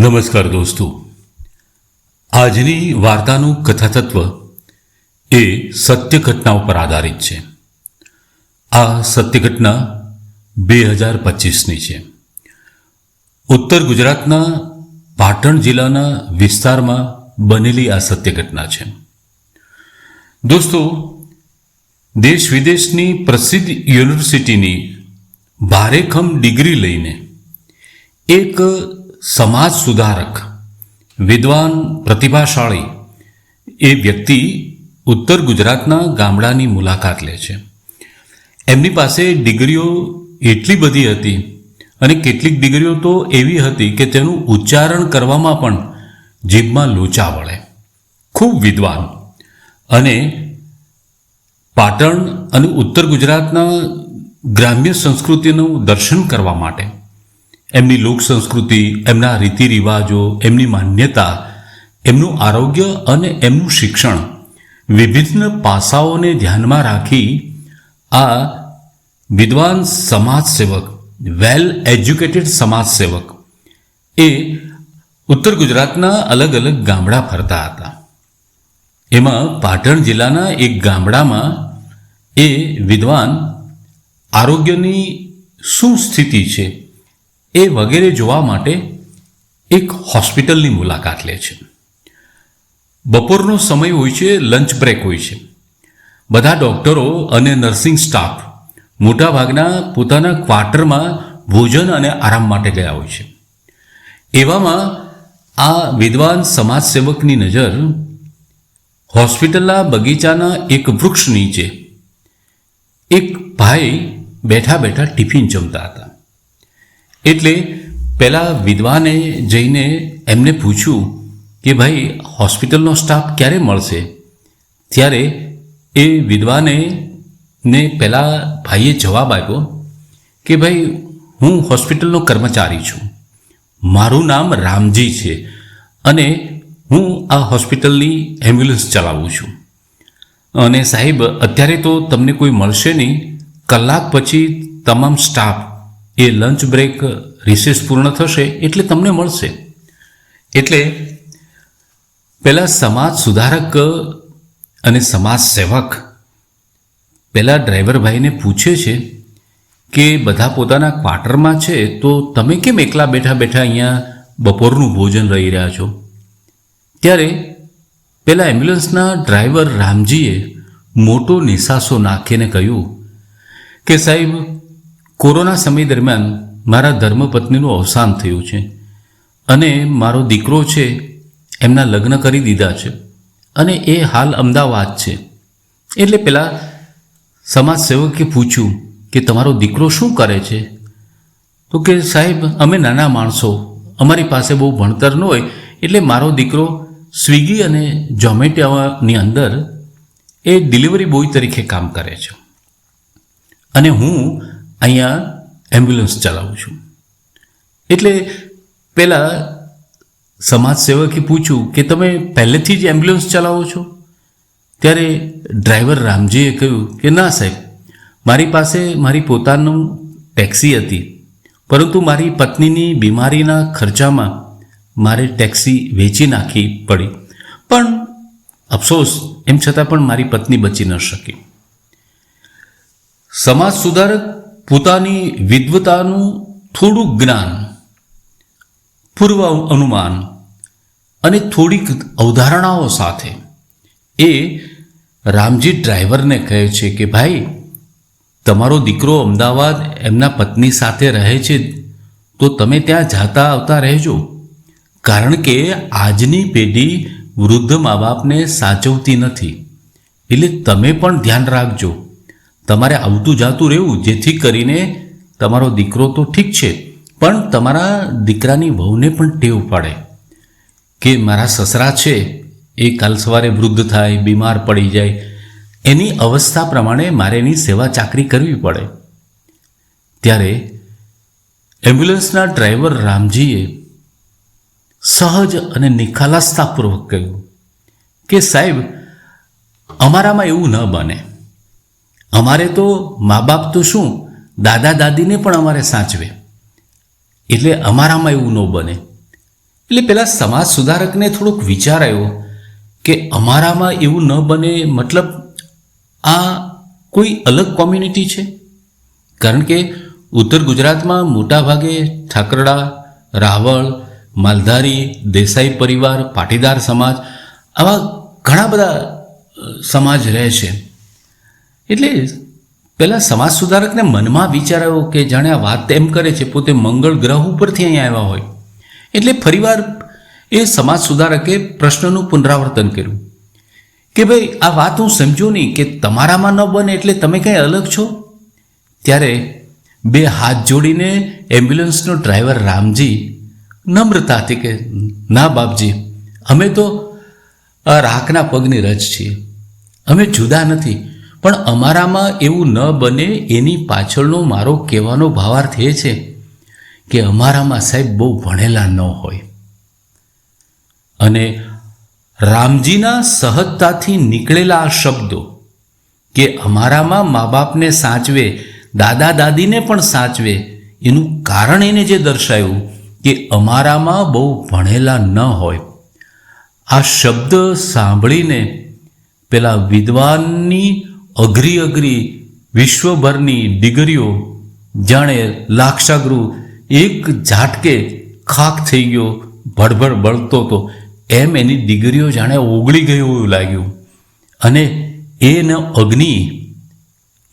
નમસ્કાર દોસ્તો. આજની વાર્તાનું કથાતત્વ એ સત્ય ઘટના ઉપર આધારિત છે. આ સત્ય ઘટના બે હજાર પચીસની છે. ઉત્તર ગુજરાતના પાટણ જિલ્લાના વિસ્તારમાં બનેલી આ સત્ય ઘટના છે. દોસ્તો, દેશ વિદેશની પ્રસિદ્ધ યુનિવર્સિટીની ભારેખમ ડિગ્રી લઈને એક સમાજ સુધારક, વિદ્વાન, પ્રતિભાશાળી એ વ્યક્તિ ઉત્તર ગુજરાતના ગામડાની મુલાકાત લે છે. એમની પાસે ડિગ્રીઓ એટલી બધી હતી અને કેટલીક ડિગ્રીઓ તો એવી હતી કે તેનું ઉચ્ચારણ કરવામાં પણ જીભમાં લોચા વળે. ખૂબ વિદ્વાન અને પાટણ અને ઉત્તર ગુજરાતના ગ્રામ્ય સંસ્કૃતિનું દર્શન કરવા માટે એમની લોક સંસ્કૃતિ, એમના રીતિ રિવાજો, એમની માન્યતા, એમનું આરોગ્ય અને એમનું શિક્ષણ વિભિન્ન પાસાઓને ધ્યાનમાં રાખી આ વિદ્વાન સમાજ સેવક વેલ એજ્યુકેટેડ સમાજ સેવક, એ ઉત્તર ગુજરાતના અલગ અલગ ગામડા ફરતા હતા. એમાં પાટણ જિલ્લાના એક ગામડામાં એ વિદ્વાન આરોગ્યની શું સ્થિતિ છે? એ વગેરે જોવા માટે એક હોસ્પિટલની મુલાકાત લે છે. બપોરનો સમય હોય છે, લંચ બ્રેક હોય છે. બધા ડૉક્ટરો અને નર્સિંગ સ્ટાફ મોટાભાગના પોતાના ક્વાર્ટરમાં ભોજન અને આરામ માટે ગયા હોય છે. એવામાં આ વિદ્વાન સમાજ સેવકની નજર હોસ્પિટલના બગીચાના એક વૃક્ષ નીચે એક ભાઈ બેઠા બેઠા ટિફિન જમતા હતા. એટલે પહેલાં વિદ્વાને જઈને એમને પૂછ્યું કે ભાઈ, હોસ્પિટલનો સ્ટાફ ક્યારે મળશે? ત્યારે એ વિદ્વાને ને પહેલાં ભાઈએ જવાબ આપ્યો કે ભાઈ, હું હોસ્પિટલનો કર્મચારી છું. મારું નામ રામજી છે અને હું આ હોસ્પિટલની એમ્બ્યુલન્સ ચલાવું છું. અને સાહેબ, અત્યારે તો તમને કોઈ મળશે નહીં. કલાક પછી તમામ સ્ટાફ એ લંચ બ્રેક રિસેસ પૂર્ણ થશે એટલે તમને મળશે. એટલે પહેલાં સમાજ સુધારક અને સમાજ સેવક પેલા ડ્રાઈવર ભાઈને પૂછે છે કે બધા પોતાના ક્વાર્ટરમાં છે તો તમે કેમ એકલા બેઠા બેઠા અહીંયા બપોરનું ભોજન રહી રહ્યા છો? ત્યારે પેલા એમ્બ્યુલન્સના ડ્રાઈવર રામજીએ મોટો નિશાસો નાખીને કહ્યું કે સાહેબ કોરોના સમય દરમિયાન મારા ધર્મપત્નીનું અવસાન થયું છે. અને મારો દીકરો છે, એમના લગ્ન કરી દીધા છે. અને એ હાલ અમદાવાદ છે. એટલે પેલા સમાજ સેવકે પૂછ્યું કે તમારો દીકરો શું કરે છે? તો કે, સાહેબ, અમે નાના માણસો. અમારી પાસે બહુ ભણતર ન હોય. એટલે મારો દીકરો સ્વિગી અને ઝોમેટોની અંદર એ ડિલિવરી બોય તરીકે કામ કરે છે. અને હું અહીંયા એમ્બ્યુલન્સ ચલાવું છું. એટલે પહેલાં સમાજ સેવકે પૂછ્યું કે તમે પહેલેથી જ એમ્બ્યુલન્સ ચલાવો છો? ત્યારે ડ્રાઈવર રામજીએ કહ્યું કે ના સાહેબ, મારી પાસે મારી પોતાનું ટેક્સી હતી, પરંતુ મારી પત્નીની બીમારીના ખર્ચામાં મારે ટેક્સી વેચી નાખી પડી. પણ અફસોસ, એમ છતાં પણ મારી પત્ની બચી ન શકી. સમાજ સુધારક પોતાની વિદ્વતાનું થોડું જ્ઞાન પૂર્વ અનુમાન અને થોડીક અવધારણાઓ સાથે એ રામજી ડ્રાઈવરને કહે છે કે, ભાઈ, તમારો દીકરો અમદાવાદ એમના પત્ની સાથે રહે છે, તો તમે ત્યાં જાતા આવતા રહેજો. કારણ કે આજની પેઢી વૃદ્ધ મા બાપને સાચવતી નથી. એટલે તમે પણ ધ્યાન રાખજો. તમારે આવતું જાતું રહેવું, જેથી કરીને તમારો દીકરો તો ઠીક છે, પણ તમારા દીકરાની વહુને પણ ટેવ પડે કે મારા સસરા છે, એ કાલ સવારે વૃદ્ધ થાય, બીમાર પડી જાય. એની અવસ્થા પ્રમાણે મારે એની સેવા ચાકરી કરવી પડે. ત્યારે એમ્બ્યુલન્સના ડ્રાઈવર રામજીએ સહજ અને નિખાલસતાપૂર્વક કહ્યું કે સાહેબ, અમારામાં એવું ન બને. અમારે તો મા બાપ તો શું? દાદા દાદીને પણ અમારે સાચવે. એટલે અમારામાં એવું ન બને. એટલે પેલા સમાજ સુધારકને થોડોક વિચાર આવ્યો કે અમારામાં એવું ન બને મતલબ આ કોઈ અલગ કોમ્યુનિટી છે? કારણ કે ઉત્તર ગુજરાતમાં મોટાભાગે ઠાકરડા, રાવળ, માલધારી, દેસાઈ પરિવાર, પાટીદાર સમાજ આવા ઘણા બધા સમાજ રહે છે. એટલે પેલા સમાજ સુધારકને મનમાં વિચાર આવ્યો કે જાણે આ વાત એમ કરે છે, પોતે મંગળ ગ્રહ ઉપરથી અહીંયા આવ્યા હોય. એટલે ફરીવાર એ સમાજ સુધારકે પ્રશ્નનું પુનરાવર્તન કર્યું. કે ભાઈ, આ વાત હું સમજો નહીં કે તમારામાં ન બને એટલે તમે કંઈ અલગ છો? ત્યારે બે હાથ જોડીને એમ્બ્યુલન્સનો ડ્રાઈવર રામજી નમ્રતાથી કે, ના બાપજી, અમે તો આ રાખના પગની રજ છીએ. અમે જુદા નથી. પણ અમારામાં એવું ન બને એની પાછળનો મારો કહેવાનો ભાવાર્થ એ છે કે અમારામાં સાહેબ બહુ ભણેલા ન હોય. અને રામજીના સહજતાથી નીકળેલા આ શબ્દો કે અમારામાં મા બાપને સાચવે દાદા દાદીને પણ સાચવે, એનું કારણ એને જે દર્શાવ્યું કે અમારામાં બહુ ભણેલા ન હોય. આ શબ્દ સાંભળીને પેલા વિદ્વાનની અઘરી અઘરી વિશ્વભરની ડિગ્રીઓ, જાણે લાક્ષાગૃહ એક ઝાટકે ખાક થઈ ગયો, ભડભડ બળતો હતો એમ એની ડિગ્રીઓ જાણે ઓગળી ગયું એવું લાગ્યું. અને એનો અગ્નિ,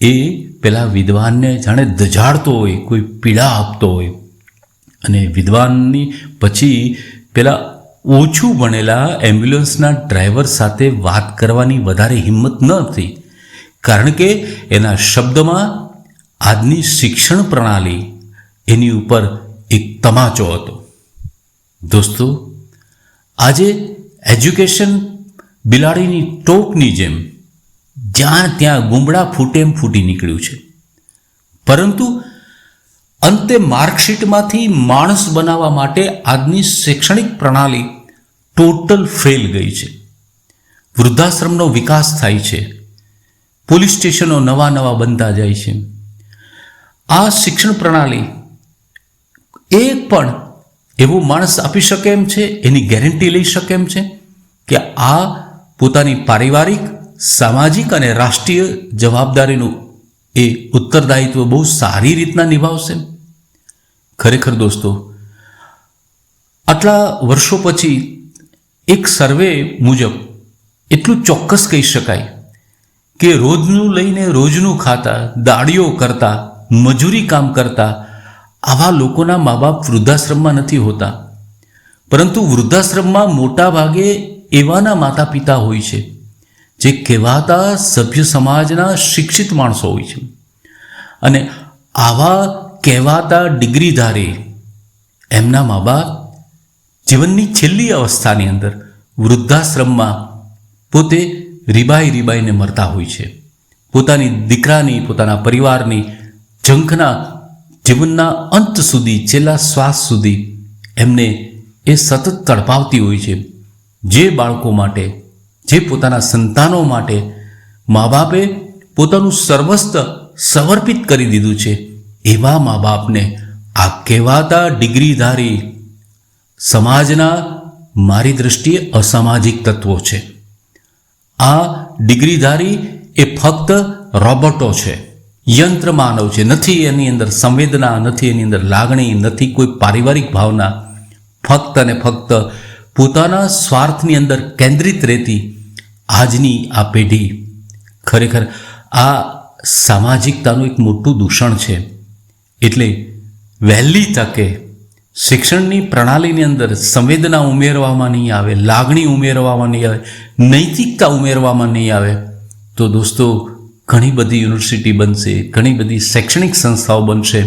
એ પેલા વિદ્વાનને જાણે દજાડતો હોય, કોઈ પીડા આપતો હોય. અને વિદ્વાનની પછી પેલા ઓછું ભણેલા એમ્બ્યુલન્સના ડ્રાઈવર સાથે વાત કરવાની વધારે હિંમત ન હતી. કારણ કે એના શબ્દમાં આજની શિક્ષણ પ્રણાલી એની ઉપર એક તમાચો હતો. દોસ્તો, આજે એજ્યુકેશન બિલાડીની ટોપની જેમ જ્યાં ત્યાં ગુંબડા ફૂટેમ ફૂટી નીકળ્યું છે. પરંતુ અંતે માર્કશીટમાંથી માણસ બનાવવા માટે આજની શૈક્ષણિક પ્રણાલી ટોટલ ફેલ ગઈ છે. વૃદ્ધાશ્રમનો વિકાસ થાય છે. પોલીસ સ્ટેશનો નવા નવા બનતા જાય છે. આ શિક્ષણ પ્રણાલી એક પણ એવો માણસ આપી શકે એમ છે, એની ગેરંટી લઈ શકે એમ છે કે આ પોતાની પારિવારિક, સામાજિક અને રાષ્ટ્રીય જવાબદારીનું એ ઉત્તરદાયિત્વ બહુ સારી રીતના નિભાવશે. ખરેખર દોસ્તો, આટલા વર્ષો પછી એક સર્વે મુજબ એટલું ચોક્કસ કહી શકાય કે રોજનું લઈને રોજનું ખાતા, દાડીઓ કરતા, મજૂરી કામ કરતા, આવા લોકોના મા બાપ વૃદ્ધાશ્રમમાં નથી હોતા. પરંતુ વૃદ્ધાશ્રમમાં મોટા ભાગે એવાના માતા પિતા હોય છે, જે કહેવાતા સભ્ય સમાજના શિક્ષિત માણસો હોય છે. અને આવા કહેવાતા ડિગ્રીધારી એમના મા બાપ જીવનની છેલ્લી અવસ્થાની અંદર વૃદ્ધાશ્રમમાં પોતે રીબાઈ રીબાઈને મરતા હોય છે. પોતાની દીકરાની, પોતાના પરિવારની, જંખના જીવનના અંત સુધી, છેલ્લા શ્વાસ સુધી એમને એ સતત તડપાવતી હોય છે. જે બાળકો માટે, જે પોતાના સંતાનો માટે મા બાપે પોતાનું સર્વસ્વ સમર્પિત કરી દીધું છે, એવા મા બાપને આ કહેવાતા ડિગ્રીધારી સમાજના મારી દૃષ્ટિએ અસામાજિક તત્વો છે. આ ડિગ્રીધારી એ ફક્ત રોબોટો છે. યંત્ર માનવ છે. નથી એની અંદર સંવેદના, નથી એની અંદર લાગણી, નથી કોઈ પારિવારિક ભાવના. ફક્ત અને ફક્ત પોતાના સ્વાર્થની અંદર કેન્દ્રિત રહેતી આજની આ પેઢી. ખરેખર આ સામાજિકતાનું એક મોટું દૂષણ છે. એટલે વહેલી તકે શિક્ષણની પ્રણાલીની અંદર સંવેદના ઉમેરવામાં નહીં આવે, લાગણી ઉમેરવામાં નહીં આવે નૈતિકતા ઉમેરવામાં નહીં આવે. તો દોસ્તો, ઘણી બધી યુનિવર્સિટી બનશે, ઘણી બધી શૈક્ષણિક સંસ્થાઓ બનશે,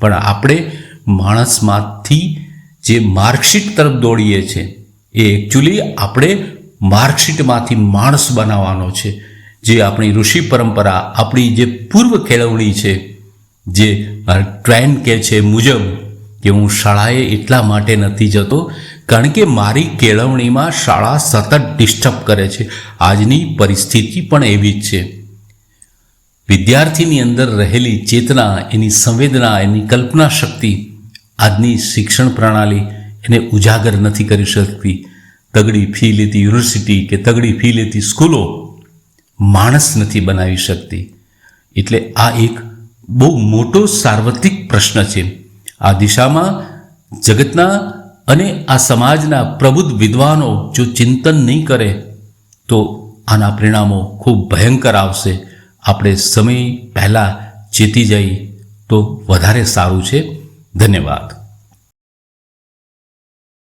પણ આપણે માણસમાંથી જે માર્કશીટ તરફ દોડીએ છીએ, એ એકચ્યુઅલી આપણે માર્કશીટમાંથી માણસ બનાવવાનો છે. જે આપણી ઋષિ પરંપરા, આપણી જે પૂર્વ કેળવણી છે, જે ટ્રેન્ડ કે છે, મુજબ કે હું શાળાએ એટલા માટે નથી જતો, કારણ કે મારી કેળવણીમાં શાળા સતત ડિસ્ટર્બ કરે છે. આજની પરિસ્થિતિ પણ એવી જ છે. વિદ્યાર્થીની અંદર રહેલી ચેતના, એની સંવેદના, એની કલ્પના શક્તિ, આજની શિક્ષણ પ્રણાલી એને ઉજાગર નથી કરી શકતી. તગડી ફી લેતી યુનિવર્સિટી કે તગડી ફી લેતી સ્કૂલો માણસ નથી બનાવી શકતી. એટલે આ એક બહુ મોટો સાર્વત્રિક પ્રશ્ન છે. આ દિશામાં જગતના અને આ સમાજના પ્રબુદ્ધ વિદ્વાનો જો ચિંતન નહીં કરે, તો આના પરિણામો ખૂબ ભયંકર આવશે. આપણે સમય પહેલાં ચેતી જઈએ તો વધારે સારું છે. ધન્યવાદ.